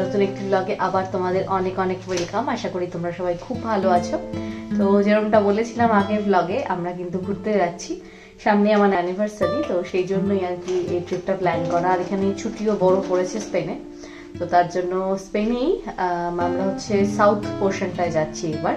নতুন একটি ব্লগে আবার তোমাদের অনেক অনেক ওয়েলকাম আশা করি তোমরা সবাই খুব ভালো আছো। তো যেরকমটা বলেছিলাম আগের ব্লগে আমরা কিন্তু ঘুরতে যাচ্ছি। সামনে আমার অ্যানিভার্সারি তো সেই জন্যই আর কি এই ট্রিপটা প্ল্যান করা। আর এখানে ছুটিও বড় পড়েছে স্পেনে তো তার জন্য স্পেনেই আম, আমরা হচ্ছে সাউথ পোর্শনটায় যাচ্ছি এবার।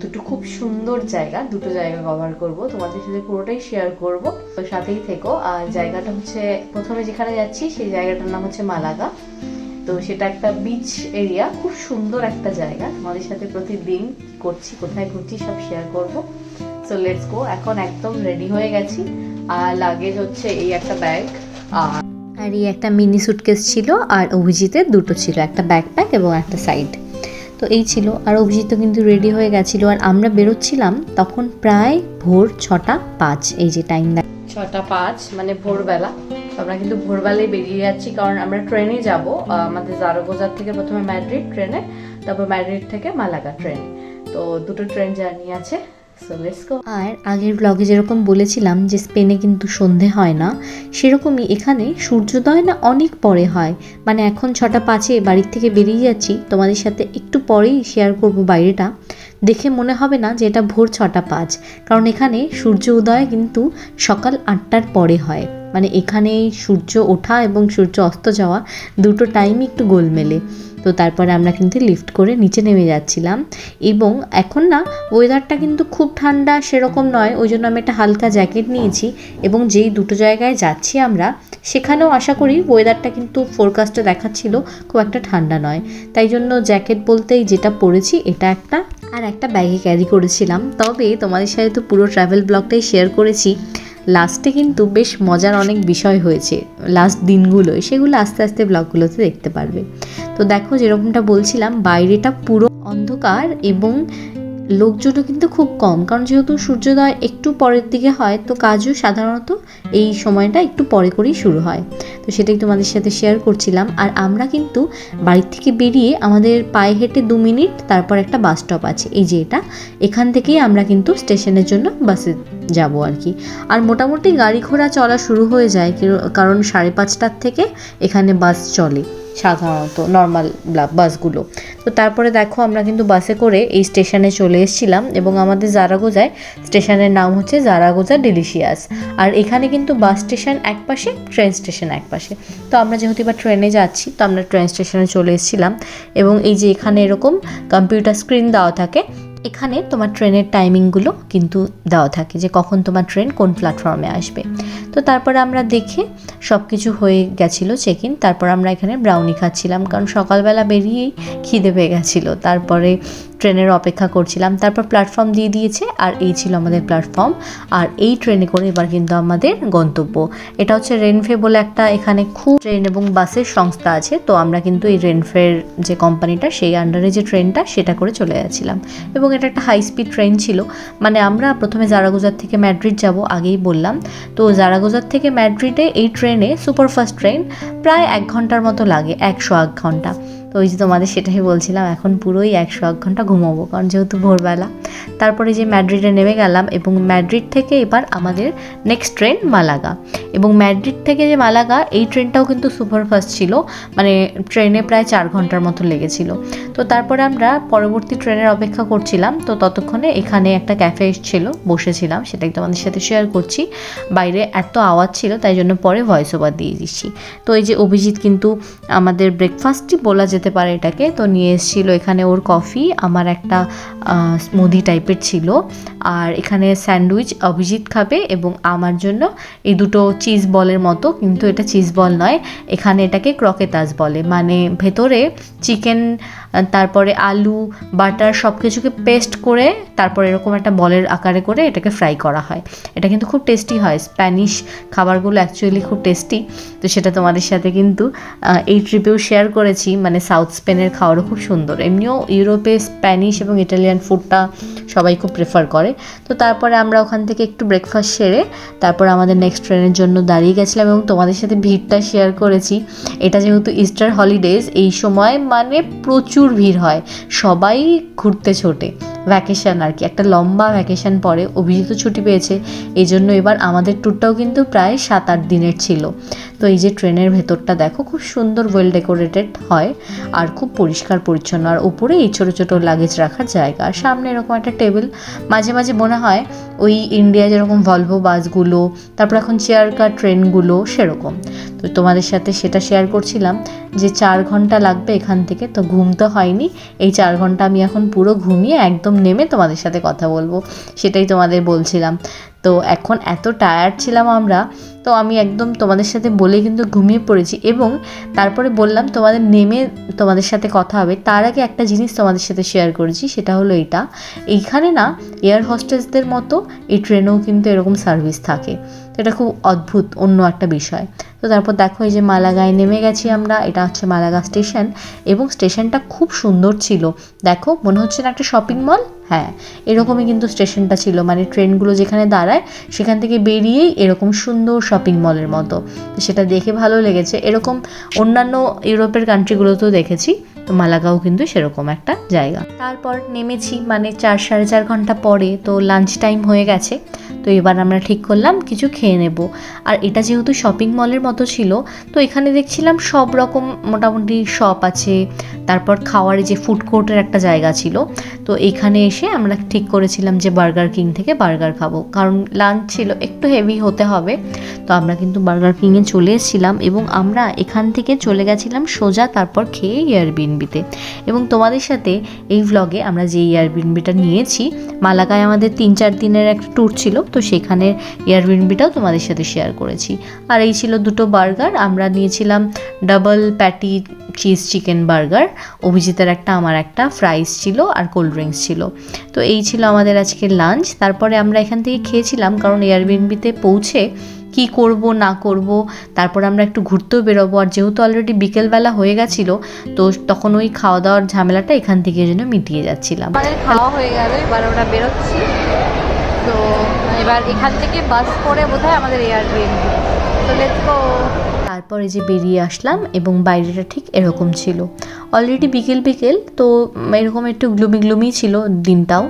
দুটো খুব সুন্দর জায়গা দুটো জায়গা কভার করব। তোমাদের সাথে পুরোটাই শেয়ার করব। তো সাথেই থেকো। আর জায়গাটা হচ্ছে প্রথমে যেখানে যাচ্ছি সেই জায়গাটার নাম হচ্ছে মালাগা। তো সেটা একটা বিচ এরিয়া খুব সুন্দর একটা জায়গা। তোমাদের সাথে প্রতিদিন করছি কোথায় ঘুরছি সব শেয়ার করব। সো লেটস গো এখন একদম রেডি হয়ে গেছি। আর লাগেজ হচ্ছে এই একটা ব্যাগ আর আর এই একটা মিনি সুটকেস ছিল আর অভিজিতের দুটো ছিল একটা ব্যাকপ্যাক এবং একটা সাইড তো এই ছিল। আর অভিজিৎ তো কিন্তু রেডি হয়ে গেছিল। আর আমরা বেরোচ্ছিলাম তখন প্রায় ভোর ছটা পাঁচ এই যে টাইম ছটা পাঁচ মানে ভোরবেলা। তো আমরা কিন্তু ভোরবেলায় বেরিয়ে যাচ্ছি, কারণ আমরা ট্রেনে যাব আমাদের জারোগোজার থেকে প্রথমে ম্যাড্রিড ট্রেনে, তারপর ম্যাড্রিড থেকে মালাগা ট্রেনে। তো দুটো ট্রেন জার্নি আছে আর আগের ব্লগে যেরকম বলেছিলাম যে স্পেনে কিন্তু সন্ধে হয় না, সেরকমই এখানে সূর্যোদয় না অনেক পরে হয়। মানে এখন ছটা পাঁচে বাড়ির থেকে বেরিয়ে যাচ্ছি, তোমাদের সাথে একটু পরেই শেয়ার করব বাইরেটা। দেখে মনে হবে না যে এটা ভোর ছটা পাঁচ, কারণ এখানে সূর্য উদয় কিন্তু সকাল আটটার পরে হয়। মানে এখানে সূর্য ওঠা এবং সূর্য অস্ত যাওয়া দুটো টাইমই একটু গোলমেলে। তো তারপরে আমরা কিন্তু লিফট করে নিচে নেমে যাচ্ছিলাম। এবং এখন না ওয়েদারটা কিন্তু খুব ঠান্ডা সেরকম নয়, ওই জন্য আমি একটা হালকা জ্যাকেট নিয়েছি এবং যেই দুটো জায়গায় যাচ্ছি আমরা, সেখানেও আশা করি ওয়েদারটা কিন্তু ফোরকাস্টে দেখাচ্ছিল খুব একটা ঠান্ডা নয়। তাই জন্য জ্যাকেট বলতেই যেটা পরেছি, এটা একটা, আর একটা ব্যাগে ক্যারি করেছিলাম। তবে তোমাদের সাথে তো পুরো ট্রাভেল ব্লগটাই শেয়ার করেছি লাস্টে কিন্তু বেশ মজার অনেক বিষয় হয়েছে লাস্ট দিনগুলোয়। সেগুলো আস্তে আস্তে ব্লগগুলোতে দেখতে পারবে। তো দেখো, যেরকমটা বলছিলাম, বাইরেটা পুরো অন্ধকার এবং লোকজনও কিন্তু খুব কম, কারণ যেহেতু সূর্যোদয় একটু পরের দিকে হয়, তো কাজও সাধারণত এই সময়টা একটু পরে করেই শুরু হয়। তো সেটাই তোমাদের সাথে শেয়ার করছিলাম। আর আমরা কিন্তু বাড়ির থেকে বেরিয়ে আমাদের পায়ে হেঁটে দু মিনিট, তারপর একটা বাস স্টপ আছে। এই যে এটা, এখান থেকেই আমরা কিন্তু স্টেশনের জন্য বাসে যাব আর কি। আর মোটামুটি গাড়ি ঘোড়া চলা শুরু হয়ে যায় কারণ সাড়ে পাঁচটার থেকে এখানে বাস চলে। সাধারণত নর্মাল বাসগুলো তো তারপরে দেখো আমরা কিন্তু বাসে করে এই স্টেশনে চলে এসেছিলাম এবং আমাদের জারাগোজায় স্টেশনের নাম হচ্ছে জারাগোজা ডেলিশিয়াস আর এখানে কিন্তু বাস স্টেশন এক পাশে ট্রেন স্টেশন এক পাশে। তো আমরা যেহেতু এবার ট্রেনে যাচ্ছি, তো আমরা ট্রেন স্টেশনে চলে এসেছিলাম। এবং এই যে এখানে এরকম কম্পিউটার স্ক্রিন দেওয়া থাকে এখানে তোমার ট্রেনের টাইমিংগুলো কিন্তু দেওয়া থাকে যে কখন তোমার ট্রেন কোন প্ল্যাটফর্মে আসবে। তো তারপরে আমরা দেখে সব কিছু হয়ে গেছিল চেক ইন তারপর আমরা এখানে ব্রাউনি খাচ্ছিলাম, কারণ সকালবেলা বেরিয়েই খিদে পেয়ে গেছিল। তারপরে ট্রেনের অপেক্ষা করছিলাম। তারপর প্ল্যাটফর্ম দিয়ে দিয়েছে আর এই ছিল আমাদের প্ল্যাটফর্ম আর এই ট্রেনে করে এবার কিন্তু আমাদের গন্তব্য। এটা হচ্ছে রেনফে বলে একটা এখানে খুব ট্রেন এবং বাসের সংস্থা আছে। তো আমরা কিন্তু এই রেনফের যে কোম্পানিটা সেই আন্ডারে যে ট্রেনটা সেটা করে চলে যাচ্ছিলাম। এবং এটা একটা হাই স্পিড ট্রেন ছিল। মানে আমরা প্রথমে জারাগোজার থেকে ম্যাড্রিড যাব, আগেই বললাম। তো জারাগোজার থেকে ম্যাড্রিডে এই ট্রেনে সুপারফাস্ট ট্রেন প্রায় এক ঘণ্টার মতো লাগে, একশো এক ঘণ্টা। তো ওই যে তোমাদের সেটাই বলছিলাম, এখন পুরোই একশো এক ঘণ্টা ঘুমাবো, কারণ যেহেতু ভোরবেলা। তারপরে যে ম্যাড্রিডে নেমে গেলাম এবং ম্যাড্রিড থেকে এবার আমাদের নেক্সট ট্রেন মালাগা। এবং ম্যাড্রিড থেকে যে মালাগা, এই ট্রেনটাও কিন্তু সুপারফাস্ট ছিল মানে ট্রেনে প্রায় চার ঘণ্টার মতো লেগেছিল। তো তারপরে আমরা পরবর্তী ট্রেনের অপেক্ষা করছিলাম, তো ততক্ষণে এখানে একটা ক্যাফে ছিল, বসেছিলাম, সেটাই তোমাদের সাথে শেয়ার করছি। বাইরে এত আওয়াজ ছিল, তাই জন্য পরে ভয়েস ওভার দিয়ে দিচ্ছি। তো এই যে অভিজিৎ কিন্তু আমাদের ব্রেকফাস্টই বলা যেতে পারে এটাকে। তো নিয়ে এসেছিল এখানে ওর কফি, আমার একটা স্মুদি টাইপের ছিল। আর এখানে স্যান্ডউইচ অভিজিৎ খাবে এবং আমার জন্য এই দুটো চিজ বলের মতো, কিন্তু এটা চিজ বল নয়। এখানে এটাকে ক্রকেতাজ বলে। মানে ভেতরে চিকেন তারপরে আলু, বাটার সব কিছুকে পেস্ট করে তারপর এরকম একটা বলের আকারে করে এটাকে ফ্রাই করা হয়। এটা কিন্তু খুব টেস্টি হয়। স্প্যানিশ খাবারগুলো অ্যাকচুয়ালি খুব টেস্টি তো সেটা তোমাদের সাথে কিন্তু এই ট্রিপেও শেয়ার করেছি। মানে সাউথ স্পেনের খাওয়ারও খুব সুন্দর। এমনিও ইউরোপে স্প্যানিশ এবং ইটালিয়ান ফুডটা সবাই খুব প্রেফার করে। তো তারপরে আমরা ওখান থেকে একটু ব্রেকফাস্ট সেরে তারপর আমাদের নেক্সট ট্রেনের জন্য দাঁড়িয়ে গেছিলাম এবং তোমাদের সাথে ভিড়টা শেয়ার করেছি। এটা যেহেতু ইস্টার হলিডেজ এই সময় মানে প্রচুর ভিড় হয়। সবাই ঘুরতে ছোটে। ভ্যাকেশন আর কি। একটা লম্বা ভ্যাকেশন পরে অভিজিৎ ছুটি পেয়েছে, এই জন্য এবার আমাদের ট্যুরটাও কিন্তু প্রায় সাত আট দিনের ছিল। তো এই যে ট্রেনের ভেতরটা দেখো, খুব সুন্দর ওয়েল ডেকোরেটেড হয় আর খুব পরিষ্কার পরিচ্ছন্ন। আর ওপরে এই ছোটো ছোটো লাগেজ রাখার জায়গা। আর সামনে এরকম একটা টেবিল মাঝে মাঝে মনে হয় ওই ইন্ডিয়া যেরকম ভলভো বাসগুলো তারপর এখন চেয়ার কার ট্রেনগুলো সেরকম। তো তোমাদের সাথে সেটা শেয়ার করছিলাম যে চার ঘণ্টা লাগবে এখান থেকে, তো ঘুম তো হয়নি। এই চার ঘণ্টা আমি এখন পুরো ঘুমিয়ে একদম নেমে তোমাদের সাথে কথা বলব সেটাই তোমাদের বলছিলাম। তো এখন এত টায়ার্ড ছিলাম আমরা, তো আমি একদম তোমাদের সাথে বলে কিন্তু ঘুমিয়ে পড়েছি এবং তারপরে বললাম তোমাদের নেমে তোমাদের সাথে কথা হবে। তার আগে একটা জিনিস তোমাদের সাথে শেয়ার করেছি, সেটা হলো এটা। এইখানে না এয়ার হোস্টেসদের মতো এই ট্রেনেও কিন্তু এরকম সার্ভিস থাকে। তো এটা খুব অদ্ভুত, অন্য একটা বিষয়। তো তারপর দেখো এই যে মালাগায় নেমে গেছি আমরা, এটা হচ্ছে মালাগা স্টেশন এবং স্টেশনটা খুব সুন্দর ছিল। দেখো মনে হচ্ছে না একটা শপিং মল হ্যাঁ এরকমই কিন্তু স্টেশনটা ছিল। মানে ট্রেনগুলো যেখানে দাঁড়ায়, সেখান থেকে বেরিয়েই এরকম সুন্দর শপিং মলের মতো। সেটা দেখে ভালো লেগেছে। এরকম অন্যান্য ইউরোপের কান্ট্রিগুলোতেও দেখেছি। তো মালাগাও কিন্তু সেরকম একটা জায়গা। তারপর নেমেছি মানে চার সাড়ে চার ঘণ্টা পরে। তো লাঞ্চ টাইম হয়ে গেছে। তো এবার আমরা ঠিক করলাম কিছু খেয়ে নেব। আর এটা যেহেতু শপিং মলের মতো ছিল, তো এখানে দেখছিলাম সব রকম মোটামুটি শপ আছে। তারপর খাওয়ার যে ফুড কোর্টের একটা জায়গা ছিল, তো এখানে এসে আমরা ঠিক করেছিলাম যে বার্গার কিং থেকে বার্গার খাব। কারণ লাঞ্চ ছিল, একটু হেভি হতে হবে। তো আমরা কিন্তু বার্গার কিংয়ে চলে এসেছিলাম এবং আমরা এখান থেকে চলে গেছিলাম সোজা তারপর খেয়ে এয়ারবিনবিতে এবং তোমাদের সাথে এই ভ্লগে আমরা যে এয়ারবিনবিটা নিয়েছি, মালাকায় আমাদের তিন চার দিনের একটা ট্যুর ছিল তো সেখানে এয়ারবিনবিটাও তোমাদের সাথে শেয়ার করেছি। আর এই ছিল দুটো বার্গার আমরা নিয়েছিলাম double patty cheese chicken burger অভিজিতের একটা, আমার একটা ফ্রাইস ছিল আর কোল্ড ড্রিঙ্কস ছিল। তো এই ছিল আমাদের আজকের লাঞ্চ তারপরে আমরা এখান থেকে খেয়েছিলাম, কারণ এয়ারবিনবিতে পৌঁছে কি করব, না করব, তারপর আমরা একটু ঘুরতেও বেরোবো, আর যেহেতু অলরেডি বিকেলবেলা হয়ে গেছিল, তো তখন ওই খাওয়া দাওয়ার ঝামেলাটা এখান থেকে যেন মিটিয়ে যাচ্ছিলাম। খাওয়া হয়ে গেল, এবার আমরা বেরোচ্ছি। তো এবার এখান থেকে বাস করে বোধহয় আমাদের লেটস গো তারপরে যে বেরিয়ে আসলাম এবং বাইরেটা ঠিক এরকম ছিল। অলরেডি বিকেল বিকেল, তো এরকম একটু গ্লুমি গ্লুমি ছিল দিনটাও।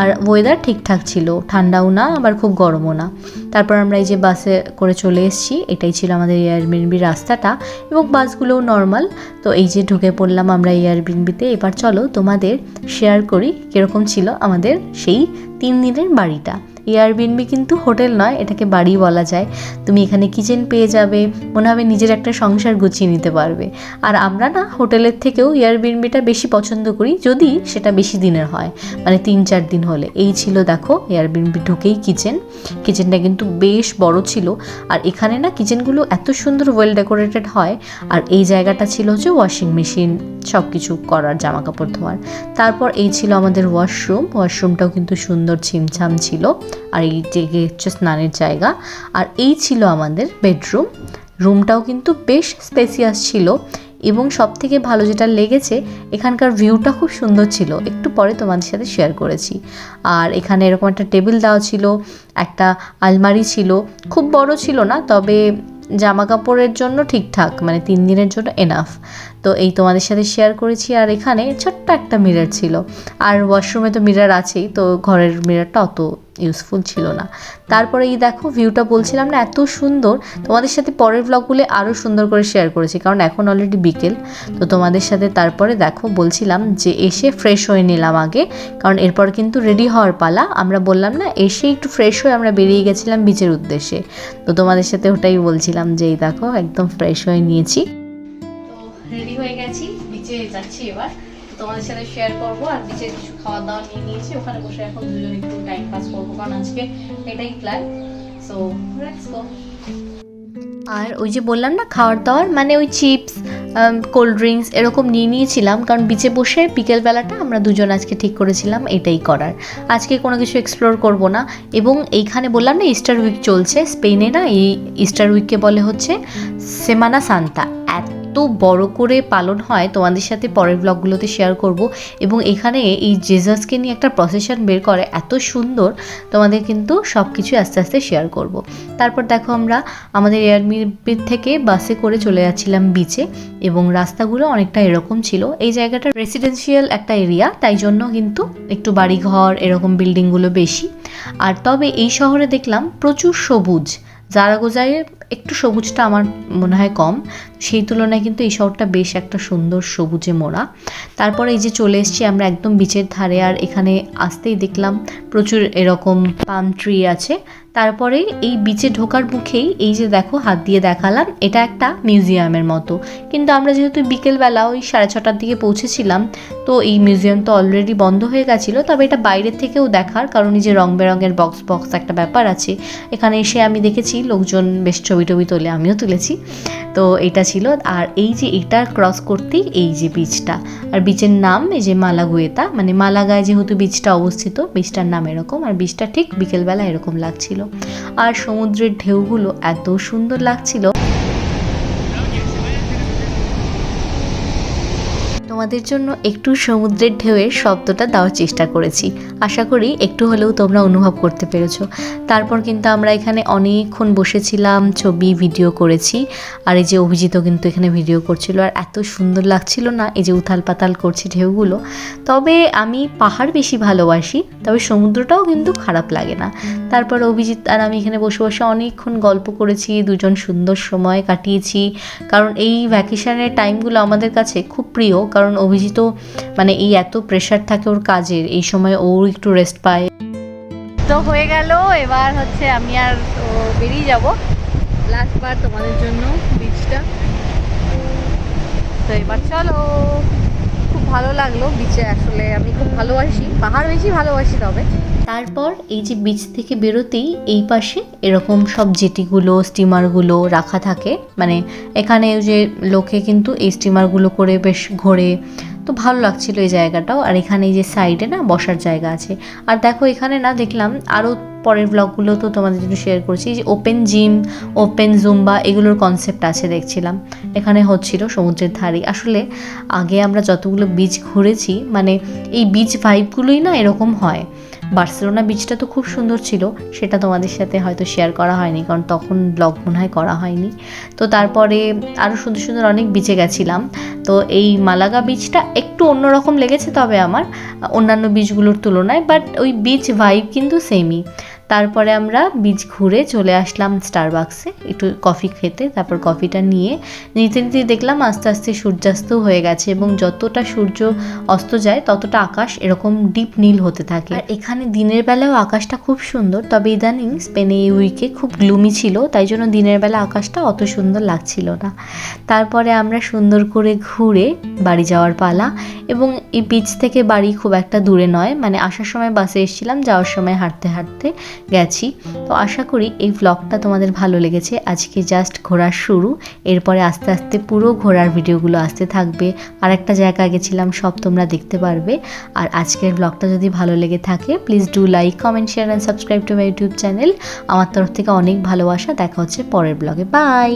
আর ওয়েদার ঠিকঠাক ছিল, ঠান্ডাও না, আবার খুব গরমও না। তারপর আমরা এই যে বাসে করে চলে এসেছি, এটাই ছিল আমাদের এয়ারবিএনবির রাস্তাটা এবং বাসগুলোও নর্মাল তো এই যে ঢুকে পড়লাম আমরা এয়ারবিএনবিতে এবার চলো তোমাদের শেয়ার করি কীরকম ছিল আমাদের সেই তিন দিনের বাড়িটা। এয়ারবিএনবি কিন্তু হোটেল নয়, এটাকে বাড়ি বলা যায়। তুমি এখানে কিচেন পেয়ে যাবে, মনে হবে নিজের একটা সংসার গুছিয়ে নিতে পারবে। আর আমরা না হোটেলের থেকেও এয়ারবিএনবিটা বেশি পছন্দ করি, যদি সেটা বেশি দিনের হয় মানে তিন চার দিন হলে। এই ছিল দেখো এয়ারবিএনবি ঢুকেই কিচেন কিচেনটা কিন্তু বেশ বড় ছিল। আর এখানে না কিচেনগুলো এত সুন্দর ওয়েল ডেকোরেটেড হয়। আর এই জায়গাটা ছিল হচ্ছে ওয়াশিং মেশিন সব কিছু করার জামা কাপড় ধোয়ার। তারপর এই ছিল আমাদের ওয়াশরুম ওয়াশরুমটাও কিন্তু সুন্দর ছিমছাম ছিল। আর এই যে হচ্ছে স্নানের জায়গা। আর এই ছিল আমাদের বেডরুম। রুমটাও কিন্তু বেশ স্পেসিয়াস ছিল এবং সব থেকে ভালো যেটা লেগেছে, এখানকার ভিউটা খুব সুন্দর ছিল। একটু পরে তোমাদের সাথে শেয়ার করেছি। আর এখানে এরকম একটা টেবিল দেওয়া ছিল, একটা আলমারি ছিল। খুব বড় ছিল না, তবে জামা কাপড়ের জন্য ঠিকঠাক মানে তিন দিনের জন্য এনাফ তো এই তোমাদের সাথে শেয়ার করেছি। আর এখানে ছোট্ট একটা মিরর ছিল। আর ওয়াশরুমে তো মিরর আছেই, তো ঘরের মিররটা অত ইউজফুল ছিল না। তারপরে এই দেখো ভিউটা বলছিলাম না, এত সুন্দর। তোমাদের সাথে পরের ব্লগগুলো আরও সুন্দর করে শেয়ার করেছি, কারণ এখন অলরেডি বিকেল। তো তোমাদের সাথে তারপরে দেখো বলছিলাম যে এসে ফ্রেশ হয়ে নিলাম আগে, কারণ এরপর কিন্তু রেডি হওয়ার পালা। আমরা বললাম না, এসে একটু ফ্রেশ হয়ে আমরা বেরিয়ে গেছিলাম বিচের উদ্দেশ্যে। তো তোমাদের সাথে ওটাই বলছিলাম যে এই দেখো একদম ফ্রেশ হয়ে নিয়েছি। তো রেডি হয়ে গেছি বিচে যাচ্ছি এবার। তোমাদের সাথে শেয়ার করব আর বিচে কিছু খাওয়া দাওয়া নিয়ে নিয়েছি। ওখানে বসে এখন দুজন একটু টাইম পাস করব, কারণ আজকে এটাই প্ল্যান সো লেটস গো আর ওই যে বললাম না, খাওয়ার দাওয়ার? মানে ওই চিপস কোল্ড ড্রিঙ্কস এরকম নিয়ে নিয়েছিলাম, কারণ বিচে বসে বিকেলবেলাটা আমরা দুজন আজকে ঠিক করেছিলাম, এটাই করার। আজকে কোনো কিছু এক্সপ্লোর করব না। এবং এইখানে বললাম না ইস্টার উইক চলছে, স্পেনে না, এই ইস্টার উইককে বলে হচ্ছে সেমানা সান্তা এত বড় করে পালন হয় তোমাদের সাথে পরের ব্লগগুলোতে শেয়ার করব। এবং এখানে এই জেজাসকে নিয়ে একটা প্রসেশন বের করে, এত সুন্দর, তোমাদের কিন্তু সব কিছু আস্তে আস্তে শেয়ার করব। তারপর দেখো আমরা আমাদের এয়ারমির থেকে বাসে করে চলে যাচ্ছিলাম বিচে এবং রাস্তাগুলো অনেকটা এরকম ছিল। এই জায়গাটা রেসিডেন্সিয়াল একটা এরিয়া তাই জন্য কিন্তু একটু বাড়িঘর, এরকম বিল্ডিংগুলো বেশি। আর তবে এই শহরে দেখলাম প্রচুর সবুজ জারাগোজায় একটু সবুজটা আমার মনে হয় কম। সেই তুলনায় কিন্তু এই শহরটা বেশ একটা সুন্দর সবুজে মোড়া। তারপরে এই যে চলে এসেছি আমরা একদম বিচের ধারে, আর এখানে আসতেই দেখলাম প্রচুর এরকম পাম ট্রি আছে। তারপরে এই বিচে ঢোকার মুখেই এই যে দেখো, হাত দিয়ে দেখালাম, এটা একটা মিউজিয়ামের মতো। কিন্তু আমরা যেহেতু বিকেলবেলা ওই সাড়ে ছটার দিকে পৌঁছেছিলাম, তো এই মিউজিয়াম তো অলরেডি বন্ধ হয়ে গেছিল, তবে এটা বাইরের থেকেও দেখার, কারণ এই যে রং বেরঙের বক্স বক্স একটা ব্যাপার আছে। এখানে এসে আমি দেখেছি, লোকজন বেশ ছবি টবি তোলে, আমিও তুলেছি। তো এটা ছিল, আর এই যে এটা ক্রস করতেই এই যে বিচটা আর বিচের নাম এই যে মালাগুয়েতা মানে মালাগায় যেহেতু বিচটা অবস্থিত বিচটার নাম এরকম, আর বিচটা ঠিক বিকেলবেলা এরকম লাগছিল। আর সমুদ্রের ঢেউগুলো এত সুন্দর লাগছিল। তোমাদের জন্য একটু সমুদ্রের ঢেউয়ের শব্দটা দেওয়ার চেষ্টা করেছি। আশা করি একটু হলেও তোমরা অনুভব করতে পেরেছ। তারপর কিন্তু আমরা এখানে অনেকক্ষণ বসেছিলাম, ছবি ভিডিও করেছি। আর এই যে অভিজিৎ কিন্তু এখানে ভিডিও করছিল। আর এত সুন্দর লাগছিল না এই যে উথাল পাতাল করছে ঢেউগুলো। তবে আমি পাহাড় বেশি ভালোবাসি, তবে সমুদ্রটাও কিন্তু খারাপ লাগে না। তারপর অভিজিৎ আর আমি এখানে বসে বসে অনেকক্ষণ গল্প করেছি, দুজন সুন্দর সময় কাটিয়েছি। কারণ এই ভ্যাকেশনের টাইমগুলো আমাদের কাছে খুব প্রিয়। কারণ অভিজিৎ মানে এই এত প্রেশার থাকে ওর কাজের, এই সময় ওর একটু রেস্ট পায়। তো হয়ে গেল, এবার হচ্ছে আমি আর ও বেরিয়ে যাব। লাস্টবার তোমাদের জন্য বিচটা তো এবার চলো। খুব ভালো লাগল বিচে আসলে। আমি খুব ভালোবাসি, পাহাড় বেশি ভালোবাসি তবে। তারপর এই যে বিচ থেকে বেরোতেই এই পাশে এরকম সব জেটিগুলো স্টিমারগুলো রাখা থাকে। মানে এখানে যে লোকে কিন্তু এই স্টিমারগুলো করে বেশ ঘোরে। তো ভালো লাগছিল এই জায়গাটাও। আর এখানে এই যে সাইডে না বসার জায়গা আছে। আর দেখো এখানে না দেখলাম আরও পরের ব্লগগুলো তো তোমাদের জন্য শেয়ার করছি। যে ওপেন জিম ওপেন জুম্বা এগুলোর কনসেপ্ট আছে দেখছিলাম। এখানে হচ্ছিল সমুদ্রের ধারে। আসলে আগে আমরা যতগুলো বিচ ঘুরেছি মানে এই বিচ ভাইবগুলোই না এরকম হয়। বার্সেলোনা বিচটা তো খুব সুন্দর ছিল, সেটা তোমাদের সাথে হয়তো শেয়ার করা হয়নি, কারণ তখন ব্লগ মনে হয় করা হয়নি। তো তারপরে আরও সুন্দর সুন্দর অনেক বিচে গেছিলাম। তো এই মালাগা বিচটা একটু অন্যরকম লেগেছে তবে আমার, অন্যান্য বিচগুলোর তুলনায় বাট ওই বিচ ভাইব কিন্তু সেমই তারপরে আমরা বিচ ঘুরে চলে আসলাম স্টারবাক্সে একটু কফি খেতে, তারপর কফিটা নিয়ে নিতে নিতে দেখলাম আস্তে আস্তে সূর্যাস্ত হয়ে গেছে এবং যতটা সূর্য অস্ত যায়, ততটা আকাশ এরকম ডিপ নীল হতে থাকে। আর এখানে দিনের বেলাও আকাশটা খুব সুন্দর, তবে ইদানিং স্পেনে এই উইকে খুব গ্লুমি ছিল, তাই জন্য দিনের বেলা আকাশটা অত সুন্দর লাগছিল না। তারপরে আমরা সুন্দর করে ঘুরে বাড়ি যাওয়ার পালা এবং এই বিচ থেকে বাড়ি খুব একটা দূরে নয় মানে আসার সময় বাসে এসেছিলাম, যাওয়ার সময় হাঁটতে হাঁটতে গেছি। তো আশা করি এই ব্লগটা তোমাদের ভালো লেগেছে। আজকে জাস্ট ঘোরার শুরু। এরপরে আস্তে আস্তে পুরো ঘোরার ভিডিওগুলো আসতে থাকবে। আর একটা জায়গায় গেছিলাম সব তোমরা দেখতে পারবে। আর আজকের ব্লগটা যদি ভালো লেগে থাকে please do like comment share and subscribe to my YouTube channel আমার তরফ থেকে অনেক ভালোবাসা। দেখা হচ্ছে পরের ব্লগে বাই